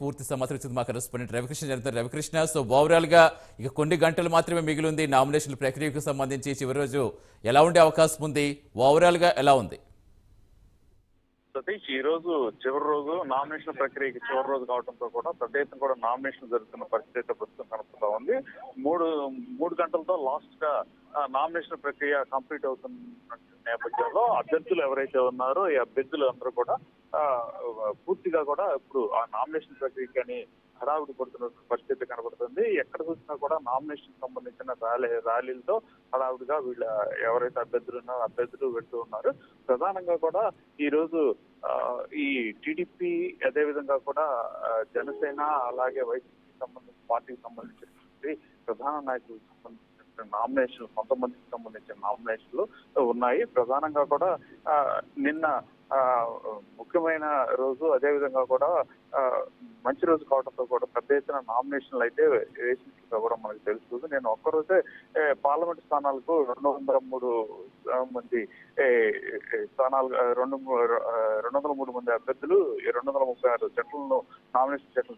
పూర్తి సమాచారం ఇచ్చింది మా కరెస్పాండెంట్ రవికృష్ణ జరుగుతారు రవికృష్ణ సో ఓవరాల్గా ఇక కొన్ని గంటలు మాత్రమే మిగిలి ఉంది. నామినేషన్ ప్రక్రియకు సంబంధించి చివరి రోజు ఎలా ఉండే అవకాశం ఉంది? ఓవరాల్గా ఎలా ఉంది? సతీష్ ఈ రోజు చివరి రోజు నామినేషన్ ప్రక్రియకి చివరి రోజు కావడంతో కూడా పెద్ద ఎత్తున కూడా నామినేషన్ జరుగుతున్న పరిస్థితి అయితే ప్రస్తుతం కనపడతా ఉంది. మూడు మూడు గంటలతో లాస్ట్గా నామినేషన్ ప్రక్రియ కంప్లీట్ అవుతున్న నేపథ్యంలో అభ్యర్థులు ఎవరైతే ఉన్నారో ఈ అభ్యర్థులు అందరూ కూడా పూర్తిగా కూడా ఇప్పుడు ఆ నామినేషన్ ప్రక్రియకి అని హడావుడి పడుతున్న పరిస్థితి కనబడుతుంది. ఎక్కడ చూసినా కూడా నామినేషన్ సంబంధించిన ర్యాలీ ర్యాలీలతో హడావుడిగా వీళ్ళ ఎవరైతే అభ్యర్థులు ఉన్నారో అభ్యర్థులు వెళ్తూ ఉన్నారు. ప్రధానంగా కూడా ఈ రోజు ఈ టీడీపీ అదేవిధంగా కూడా జనసేన అలాగే వైసీపీ సంబంధించిన పార్టీకి సంబంధించినటువంటి ప్రధాన నాయకులకు సంబంధించిన నామినేషన్ కొంతమందికి సంబంధించిన నామినేషన్లు ఉన్నాయి. ప్రధానంగా కూడా నిన్న ముఖ్యమైన రోజు అదేవిధంగా కూడా మంచి రోజు కావడంతో కూడా పెద్ద ఎత్తున నామినేషన్లు అయితే వేసినట్లుగా కూడా మనకు తెలుస్తుంది. నేను ఒక్కరోజే పార్లమెంట్ స్థానాలకు రెండు వందల మూడు మంది స్థానాలు రెండు రెండు వందల మూడు మంది అభ్యర్థులు రెండు వందల ముప్పై ఆరు చెట్లను నామినేషన్ చెట్లు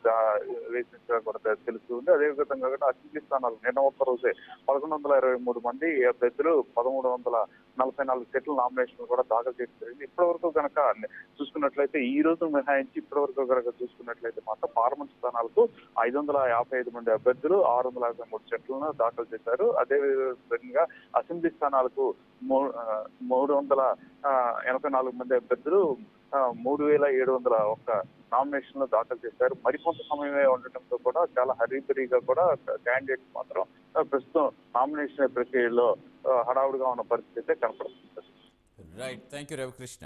వేసినట్టుగా కూడా తెలుస్తుంది. అదేవిధంగా అసెంబ్లీ స్థానాలు నిన్న ఒక్క రోజే పదకొండు వందల ఇరవై మూడు మంది అభ్యర్థులు పదమూడు వందల నలభై నాలుగు సీట్ల నామినేషన్ కూడా దాఖలు చేయడం జరిగింది. ఇప్పటి వరకు కనుక చూసుకున్నట్లయితే ఈ రోజు మినహాయించి ఇప్పటి వరకు కనుక చూసుకున్నట్లయితే మాత్రం పార్లమెంట్ స్థానాలకు ఐదు వందల యాభై ఐదు మంది అభ్యర్థులు ఆరు వందల యాభై మూడు సీట్లను దాఖలు చేశారు. అదే విధంగా అసెంబ్లీ స్థానాలకు మూ- మూడు వందల ఎనభై నాలుగు మంది అభ్యర్థులు మూడు వేల ఏడు వందల ఒక్క నామినేషన్లు దాఖలు చేశారు. మరికొంత సమయమే ఉండటంతో కూడా చాలా హరీబరీగా కూడా క్యాండిడేట్స్ మాత్రం ప్రస్తుతం నామినేషన్ ప్రక్రియలో హడావుడిగా ఉన్న పరిస్థితి అయితే కనపడుతుంది. Right thank you Ravikrishna